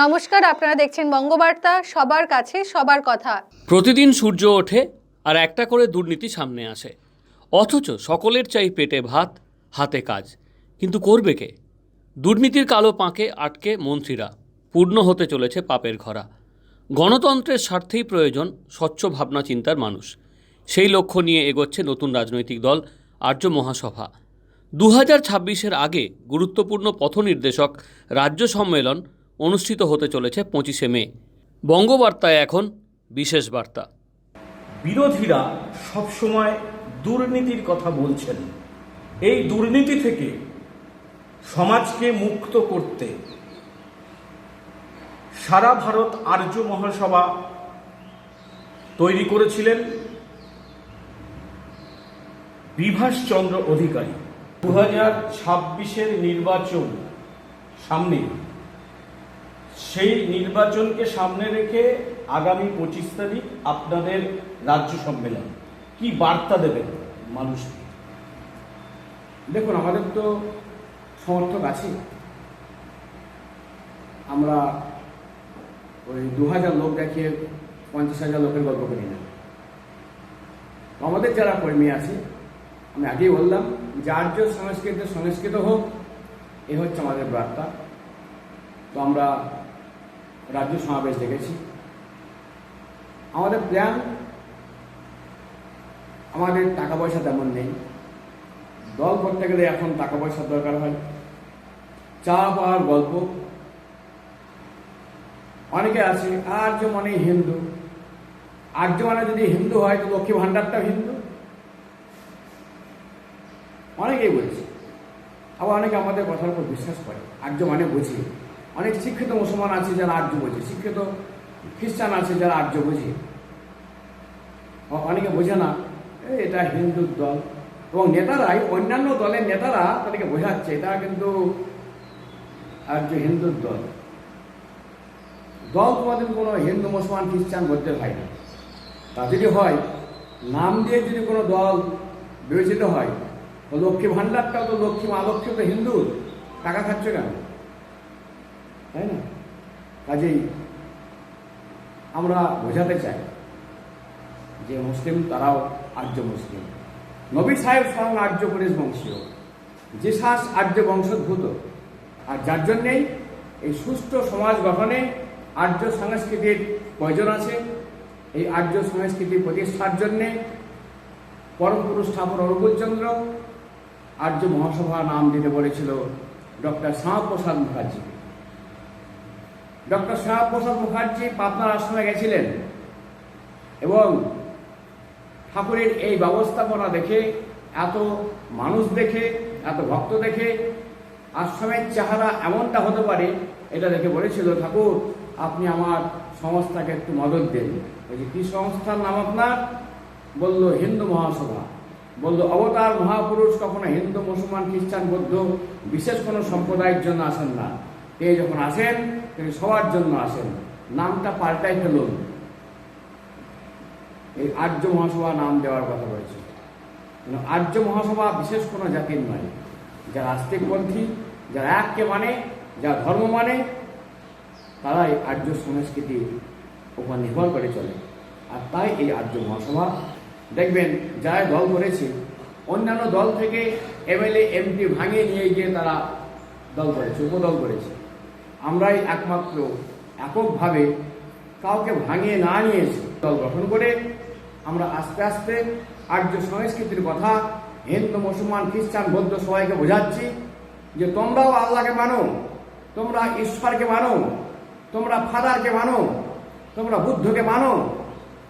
নমস্কার, আপনারা দেখছেন বঙ্গবার্তা, সবার কাছে সবার কথা। প্রতিদিন সূর্য ওঠে আর একটা করে দুর্নীতি সামনে আসে। অথচ সকলের চাই পেটে ভাত, হাতে কাজ। কিন্তু করবে কে? দুর্নীতির কালো পাঁকে আটকে মন্ত্রীরা, পূর্ণ হতে চলেছে পাপের ঘরা। গণতন্ত্রের স্বার্থেই প্রয়োজন স্বচ্ছ ভাবনা চিন্তার মানুষ। সেই লক্ষ্য নিয়ে এগোচ্ছে নতুন রাজনৈতিক দল, আর্য মহাসভা। দু হাজার আগে গুরুত্বপূর্ণ পথনির্দেশক রাজ্য সম্মেলন অনুষ্ঠিত হতে চলেছে পঁচিশে মে। বঙ্গবার্তায় এখন বিশেষ বার্তা। বিরোধীরা সবসময় দুর্নীতির কথা বলছেন। এই দুর্নীতি থেকে সমাজকে মুক্ত করতে সারা ভারত আর্য মহাসভা তৈরি করেছিলেন বিভাসচন্দ্র অধিকারী। দু হাজার ছাব্বিশের নির্বাচন সামনে সেই নির্বাচনকে সামনে রেখে আগামী পঁচিশ তারিখ আপনাদের রাজ্য সম্মেলন। কি বার্তা দেবেন মানুষকে দেখুন, আমাদের তো সমর্থক আছে আমরা ওই দু হাজার লোক দেখিয়ে পঞ্চাশ হাজার লোকের গল্প করি না। আমাদের যারা কর্মী আছে, আমি আগেই বললাম যে আর্য সংস্কৃত সংস্কৃত হোক, এ হচ্ছে আমাদের বার্তা। তো আমরা রাজ্য সমাবেশ দেখেছি। আমাদের প্ল্যান আমাদের টাকা পয়সা তেমন নেই। দল করতে গেলে এখন টাকা পয়সার দরকার হয়। চা পাওয়ার গল্প। অনেকে আছে, আর্য মানে হিন্দু। আর্য মানে যদি হিন্দু হয়, তো লক্ষ্মী ভাণ্ডারটা হিন্দু। অনেকেই বলছে। আবার অনেকে আমাদের কথার উপর বিশ্বাস করে। আর্য মানে বুঝি। অনেক শিক্ষিত মুসলমান আছে যারা আর্য বোঝে, শিক্ষিত খ্রিস্টান আছে যারা আর্য বোঝে। অনেকে বোঝে না এটা হিন্দুর দল। এবং নেতারাই, অন্যান্য দলের নেতারা তাদেরকে বোঝাচ্ছে, এটা কিন্তু আর্য হিন্দুর দল। দল তোমাদের কোনো হিন্দু, মুসলমান, খ্রিস্টান বলতে হয় না। তা যদি হয়, নাম দিয়ে যদি কোনো দল বিবেচিত হয় লক্ষ্মী ভাণ্ডারটাও তো লক্ষ্মী মা, লক্ষ্মী তো হিন্দুর, টাকা খাচ্ছে কেন? তাই না? কাজেই আমরা বোঝাতে চাই যে মুসলিম তারাও আর্য মুসলিম। নবী সাহেব স্বয়ং আর্য পরিশ বংশীয়। যে শ্বাস আর্য বংশোদ্ভূত। আর যার জন্যেই এই সুষ্ঠু সমাজ গঠনে আর্য সংস্কৃতির প্রয়োজন আছে। এই আর্য সংস্কৃতি প্রতিষ্ঠার জন্যে পরম পুরুষ ঠাকুর অনুকূলচন্দ্র আর্য মহাসভা নাম দিতে বলেছিল ডক্টর শ্যামাপ্রসাদ মুখার্জি। ডক্টর শ্যামাপ্রসাদ মুখার্জি পাবনার আশ্রমে গেছিলেন। এবং ঠাকুরের এই ব্যবস্থাপনা দেখে, এত মানুষ দেখে, এত ভক্ত দেখে, আশ্রমের চেহারা এমনটা হতে পারে, এটা দেখে বলেছিল, ঠাকুর, আপনি আমার সংস্থাকে একটু মদত দেন। বলছি কি সংস্থার নাম আপনার? বলল, হিন্দু মহাসভা। বলল, অবতার মহাপুরুষ কখনো হিন্দু, মুসলমান, খ্রিস্টান, বৌদ্ধ, বিশেষ কোনো সম্প্রদায়ের জন্য আসেন না। তিনি যখন আসেন, তিনি সবার জন্য আসেন। নামটা পাল্টাই ফেলুন। এই আর্য মহাসভা নাম দেওয়ার কথা বলেছে। আর্য মহাসভা বিশেষ কোনো জাতির নয়। যারা আস্তিকপন্থী, যারা এককে মানে যারা ধর্ম মানে তারাই আর্য সংস্কৃতির উপর নির্ভর করে চলে। আর তাই এই আর্য মহাসভা। দেখবেন, যারা দল করেছে, অন্যান্য দল থেকে এমএলএ, এমপি ভাঙিয়ে নিয়ে গিয়ে তারা দল করেছে, উপদল করেছে। আমরাই একমাত্র এককভাবে কাউকে ভাঙিয়ে না নিয়ে এসে দল গঠন করে আমরা আস্তে আস্তে আর্য সংস্কৃতির কথা, হিন্দু, মুসলমান, খ্রিস্টান, বৌদ্ধ সবাইকে বোঝাচ্ছি যে তোমরাও আল্লাহকে মানো, তোমরা ঈশ্বরকে মানো, তোমরা ফাদারকে মানো, তোমরা বুদ্ধকে মানো,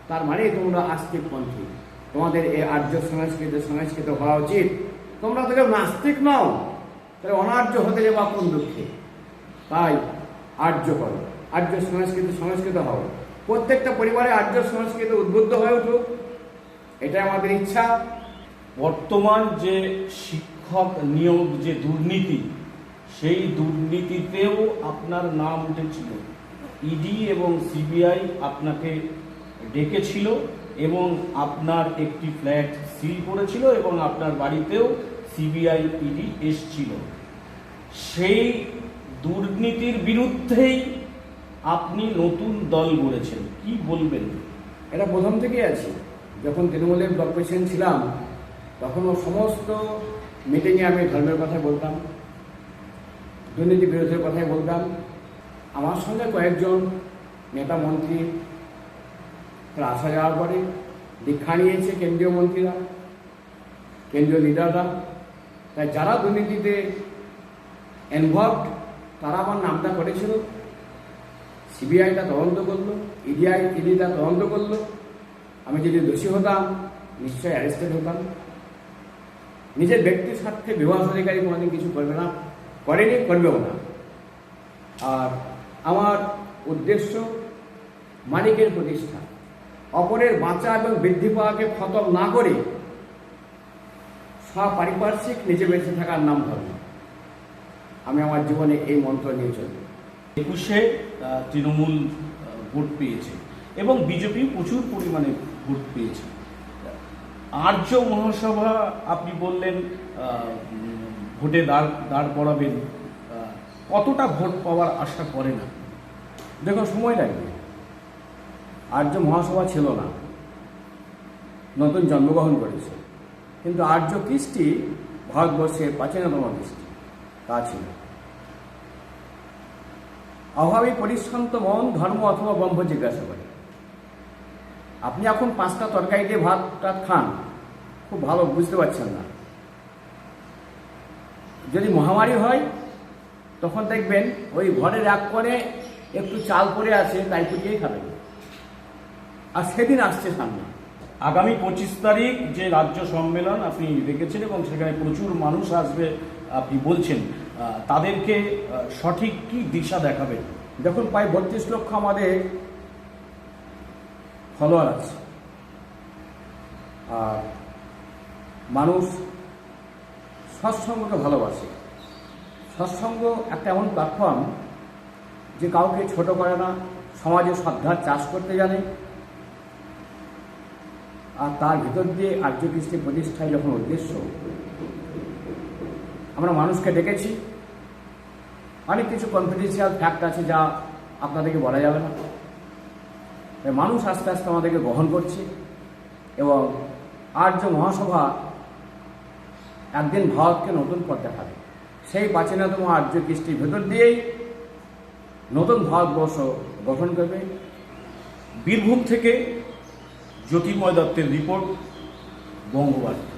তার মানে তোমরা আস্তিক পন্থী তোমাদের এই আর্য সংস্কৃতি সংস্কৃত হওয়া উচিত। তোমরা তো কেউ নাস্তিক নও, তাহলে অনার্য হতে যাবা কোন দুঃখে? তাই আর্য করো। আর্য সংস্কৃতি সংস্কৃত হও প্রত্যেকটা পরিবারে আর্য সংস্কৃতি উদ্বুদ্ধ হয়ে উঠুক। এটাই আমাদের ইচ্ছা। বর্তমান যে শিক্ষক নিয়োগ যে দুর্নীতি, সেই দুর্নীতিতেও আপনার নাম উঠেছিল। ইডি এবং সিবিআই আপনাকে ডেকেছিল এবং আপনার একটি ফ্ল্যাট সিল করেছিল এবং আপনার বাড়িতেও সিবিআই ইডি এসছিল। সেই দুর্নীতির বিরুদ্ধেই আপনি নতুন দল গড়েছেন। কি বলবেন? এটা প্রথম থেকেই আছে। যখন তৃণমূলের ব্লক প্রেসিডেন্ট ছিলাম, তখনও সমস্ত মিটিংয়ে আমি ধর্মের কথা বলতাম, দুর্নীতি বিরোধের কথাই বলতাম। আমার সঙ্গে কয়েকজন নেতা মন্ত্রী তারা আসা যাওয়ার পরে দীক্ষা নিয়েছে কেন্দ্রীয় মন্ত্রীরা, কেন্দ্রীয় লিডাররা তাই যারা দুর্নীতিতে ইনভলভড তারা আমার নামটা করেছিল। সিবিআইটা তদন্ত করল, ইডিআই ইডিটা তদন্ত করল। আমি যদি দোষী হতাম, নিশ্চয়ই অ্যারেস্টেড হতাম। নিজের ব্যক্তির স্বার্থে বিভাগ অধিকারী কোনোদিন কিছু করবে না, করেনি, করবেও না। আর আমার উদ্দেশ্য মালিকের প্রতিষ্ঠা। অপরের বাঁচা এবং বৃদ্ধি পাওয়াকে খতম না করে স্বপারিপার্শ্বিক নিজে বেঁচে থাকার নাম ধর্ম আমি আমার জীবনে এই মন্ত্র নিয়ে চলবো একুশে তৃণমূল ভোট পেয়েছে এবং বিজেপি প্রচুর পরিমাণে ভোট পেয়েছে। আর্য মহাসভা আপনি বললেন ভোটে দাঁড় দাঁড় করাবেন কতটা ভোট পাওয়ার আশা করে না দেখুন, সময় লাগবে। আর্য মহাসভা ছিল না। নতুন জন্মগ্রহণ করেছে। কিন্তু আর্য কৃষ্টি ভারতবর্ষের প্রাচীনতম কৃষ্টি। তা ছিল অভাবী পরিশ্রান্ত মন, ধর্ম অথবা ব্রহ্ম জিজ্ঞাসা করে। আপনি এখন পাঁচটা তরকারি দিয়ে ভাত টাত খান, খুব ভালো, বুঝতে পারছেন না। যদি মহামারী হয়, তখন দেখবেন ওই ঘরের এক করে একটু চাল পড়ে আছে, তাই পুজিয়েই খাবেন। আর সেদিন আসছে সামনে। আগামী পঁচিশ তারিখ যে রাজ্য সম্মেলন আপনি রেখেছেন এবং সেখানে প্রচুর মানুষ আসবে আপনি বলছেন তাদেরকে সঠিক কি দিশা দেখাবেন যখন প্রায় বত্রিশ লক্ষ আমাদের ফলোয়ার আছে। আর মানুষ সৎসঙ্গকে ভালোবাসে। সৎসঙ্গ একটা এমন প্ল্যাটফর্ম যে কাউকে ছোট করে না, সমাজে শ্রদ্ধার চাষ করতে জানে। আর তার ভিতর দিয়ে আর্য কৃষ্টি প্রতিষ্ঠায় যখন উদ্দেশ্য আমরা মানুষকে ডেকেছি। অনেক কিছু কনফিডেন্সিয়াল ফ্যাক্ট আছে যা আপনাদেরকে বলা যাবে না। মানুষ আস্তে আস্তে আমাদেরকে গ্রহণ করছে এবং আর্য মহাসভা একদিন ভারতকে নতুন পথ দেখাবে। সেই প্রাচীনতম আর্য কৃষ্টির ভেতর দিয়েই নতুন ভারতবর্ষ গঠন করবে। বীরভূম থেকে জ্যোতির্ময় দত্তের রিপোর্ট বঙ্গবার্তা